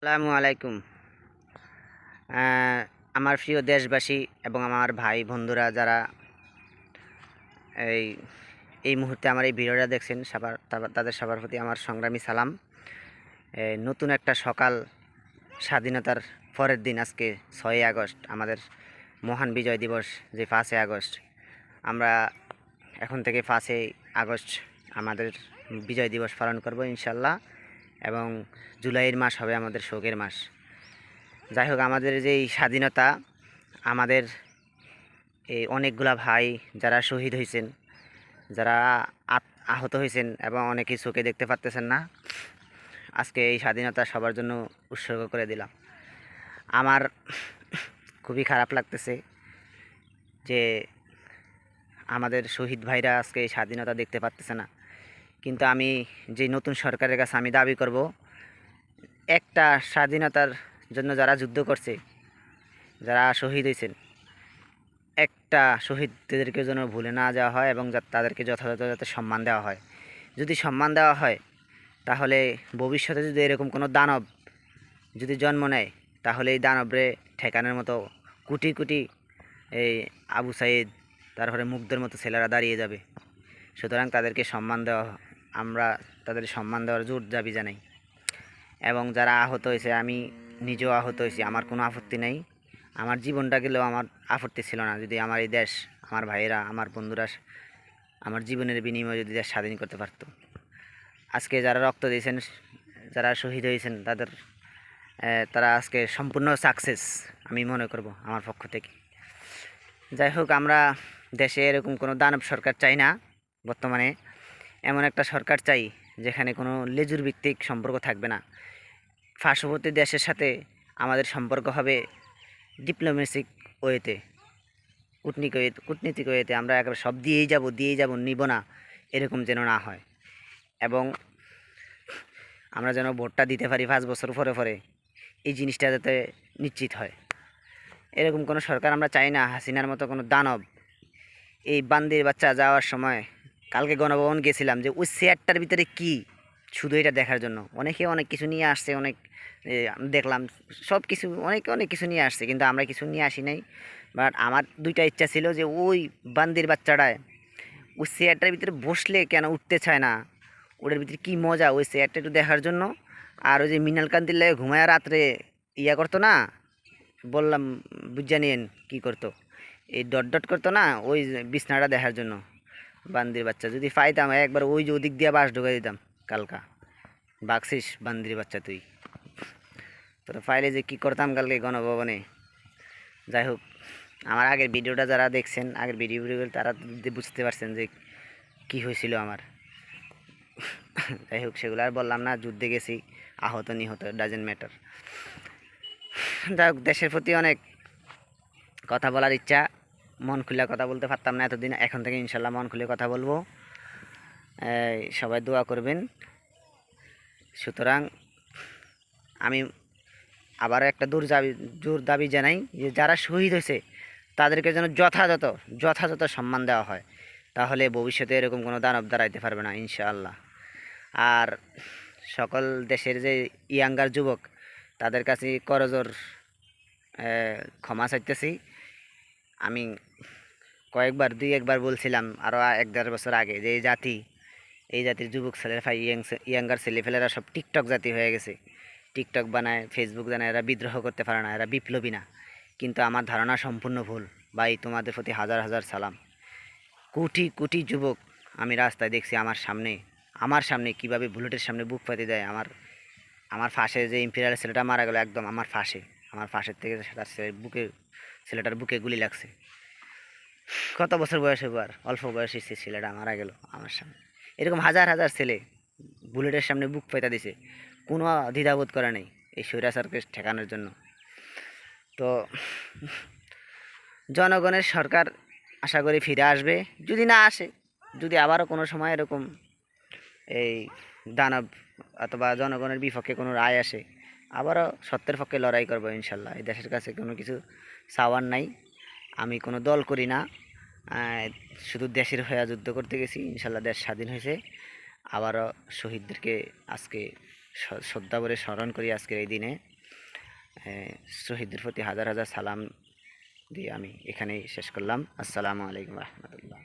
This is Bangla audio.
আসসালামু আলাইকুম। আমার প্রিয় দেশবাসী এবং আমার ভাই বন্ধুরা যারা এই এই মুহূর্তে আমার এই ভিডিওটা দেখছেন, সবার তাদের সবার প্রতি আমার সংগ্রামী সালাম। নতুন একটা সকাল স্বাধীনতার পরের দিন আজকে ছয়ই আগস্ট, আমাদের মহান বিজয় দিবস যে পাঁচই আগস্ট। আমরা এখন থেকে পাঁচই আগস্ট আমাদের বিজয় দিবস পালন করব ইনশাল্লাহ। এবং জুলাইয়ের মাস হবে আমাদের শোকের মাস। যাই হোক আমাদের যে এই স্বাধীনতা, আমাদের এই অনেকগুলা ভাই যারা শহীদ হয়েছেন যারা আহত হয়েছেন এবং অনেকেই চোখে দেখতে পারতেছেন না, আজকে এই স্বাধীনতা সবার জন্য উৎসর্গ করে দিলাম। আমার খুবই খারাপ লাগতেছে যে আমাদের শহীদ ভাইরা আজকে এই স্বাধীনতা দেখতে পারতেছে না। কিন্তু আমি যে নতুন সরকারের কাছে আমি দাবি করব, একটা স্বাধীনতার জন্য যারা যুদ্ধ করছে, যারা শহীদ হয়েছেন, একটা শহীদদেরকে যেন ভুলে না যাওয়া হয় এবং তাদেরকে যথাযথ যাতে সম্মান দেওয়া হয়। যদি সম্মান দেওয়া হয়, তাহলে ভবিষ্যতে যদি এরকম কোনো দানব যদি জন্ম নেয়, তাহলে এই দানবরে ঠেকানোর মতো কোটি কোটি এই আবু সাইদ, তারপরে মুগ্ধের মতো ছেলেরা দাঁড়িয়ে যাবে। সুতরাং তাদেরকে সম্মান দেওয়া আমরা তাদের সম্মান দেওয়ার জোর দাবি জানাই। এবং যারা আহত হয়েছে, আমি নিজেও আহত হয়েছি, আমার কোনো আপত্তি নেই। আমার জীবনটা গেলেও আমার আপত্তি ছিল না। যদি আমার এই দেশ, আমার ভাইয়েরা, আমার বন্ধুরা, আমার জীবনের বিনিময়ে যদি দেশ স্বাধীন করতে পারতো। আজকে যারা রক্ত দিয়েছেন, যারা শহীদ হয়েছেন, তাদের তারা আজকে সম্পূর্ণ সাকসেস আমি মনে করব, আমার পক্ষ থেকে। যাই হোক, আমরা দেশে এরকম কোনো দানব সরকার চাই না, বর্তমানে। এমন একটা সরকার চাই যেখানে কোনো লেজুর ভিত্তিক সম্পর্ক থাকবে না। পার্শ্ববর্তী দেশের সাথে আমাদের সম্পর্ক হবে ডিপ্লোমেসিক ওয়েতে, কূটনীতিক ওয়ে, কূটনীতিক ওয়েতে। আমরা একেবারে সব দিয়েই যাব দিয়েই যাব, নিব না, এরকম যেন না হয়। এবং আমরা যেন ভোটটা দিতে পারি পাঁচ বছর পরে পরে, এই জিনিসটা যাতে নিশ্চিত হয়। এরকম কোনো সরকার আমরা চাই না, হাসিনার মতো কোনো দানব। এই বান্দির বাচ্চা যাওয়ার সময় কালকে গণভবন গেছিলাম যে ওই চেয়ারটার ভিতরে কি? শুধু এটা দেখার জন্য। অনেকে অনেক কিছু নিয়ে আসছে, অনেক দেখলাম সব কিছু অনেকে অনেক কিছু নিয়ে আসছে, কিন্তু আমরা কিছু নিয়ে আসি নাই। বাট আমার দুইটা ইচ্ছা ছিল যে ওই বান্দির বাচ্চাটায়, ওই চেয়ারটার ভিতরে বসলে কেন উঠতে চায় না? ওটার ভিতরে কী মজা? ওই চেয়ারটা একটু দেখার জন্য। আর ওই যে মিনাল কান্তির লাগে ঘুমায় রাত্রে ইয়া করতো না? বললাম, বুঝা নিয়েন কী করতো? এই ডট ডট করতো না? ওই বিছনাটা দেখার জন্য। বান্দির বাচ্চা। যদি পাইতাম, একবার ওই যে ওদিক দিয়ে বাস ঢুকে দিতাম, কালকা। বাকসিস বান্দির বাচ্চা তুই। তোরা ফাইলে যে কী করতাম কালকে গণভবনে। যাই হোক, আমার আগের ভিডিওটা যারা দেখছেন, আগের ভিডিও ভিডিওগুলো তারা বুঝতে পারছেন যে কী হয়েছিল আমার। যাই হোক, সেগুলো আর বললাম না, যুদ্ধে গেছি, আহত নিহত ডাজেন্ট ম্যাটার যাই হোক, দেশের প্রতি অনেক কথা বলার ইচ্ছা। মন খুলে কথা বলতে পারতাম না এতদিন। এখন থেকে ইনশাল্লাহ মন খুলে কথা বলব। সবাই দোয়া করবেন। সুতরাং আমি আবার একটা দূর দাবি, জোর দাবি জানাই যে যারা শহীদ হয়েছে, তাদেরকে যেন যথাযথ যথাযথ সম্মান দেওয়া হয়। তাহলে ভবিষ্যতে এরকম কোনো দানব দাঁড়াইতে পারবে না, ইনশাআল্লাহ। আর সকল দেশের যে ইয়াঙ্গার যুবক, তাদের কাছে করজোর ক্ষমা চাইতেছি। আমি কয়েকবার, দুই একবার বলছিলাম আরও এক দেড় বছর আগে যে এই জাতি, এই জাতির যুবক ছেলেরা ইয়াং ইয়াঙ্গার ছেলেফেলেরা সব টিকটক জাতি হয়ে গেছে। টিকটক বানায় ফেসবুক বানায় এরা বিদ্রোহ করতে পারে না, এরা বিপ্লবী না। কিন্তু আমার ধারণা সম্পূর্ণ ভুল। ভাই, তোমাদের প্রতি হাজার হাজার সালাম। কোটি কোটি যুবক আমি রাস্তায় দেখছি আমার সামনে আমার সামনে কীভাবে বুলেটের সামনে বুক পাতি দেয়, আমার আমার ফাঁসে যে ইম্পিরিয়াল ছেলেটা মারা গেল, একদম আমার ফাঁসে, আমার ফাঁসের থেকে তার বুকে ছেলেটার বুকে গুলি লাগছে। কত বছর বয়সে আর? অল্প বয়সী সে ছেলেটা, মারা গেল আমার সামনে। এরকম হাজার হাজার ছেলে বুলেটের সামনে বুক পেতা দিছে। কোনো দ্বিধাবোধ করে নেই এই স্বৈরাচারকে ঠেকানোর জন্য। তো জনগণের সরকার আশা করি ফিরে আসবে। যদি না আসে, যদি আবারও কোনো সময় এরকম এই দানব অথবা জনগণের বিপক্ষে কোনো রায় আসে, আবারও সত্যের পক্ষে লড়াই করব ইনশাল্লাহ। এই দেশের কাছে কোনো কিছু চাওয়ার নাই। আমি কোনো দল করি না। শুধু দেশের হয়ে যুদ্ধ করতে গেছি। ইনশাল্লাহ দেশ স্বাধীন হয়েছে। আবারও শহীদদেরকে আজকে শ্রদ্ধা করে স্মরণ করি আজকের এই দিনে। শহীদদের প্রতি হাজার হাজার সালাম দিয়ে আমি এখানেই শেষ করলাম। আসসালামু আলাইকুম রহমতুল্লাহ।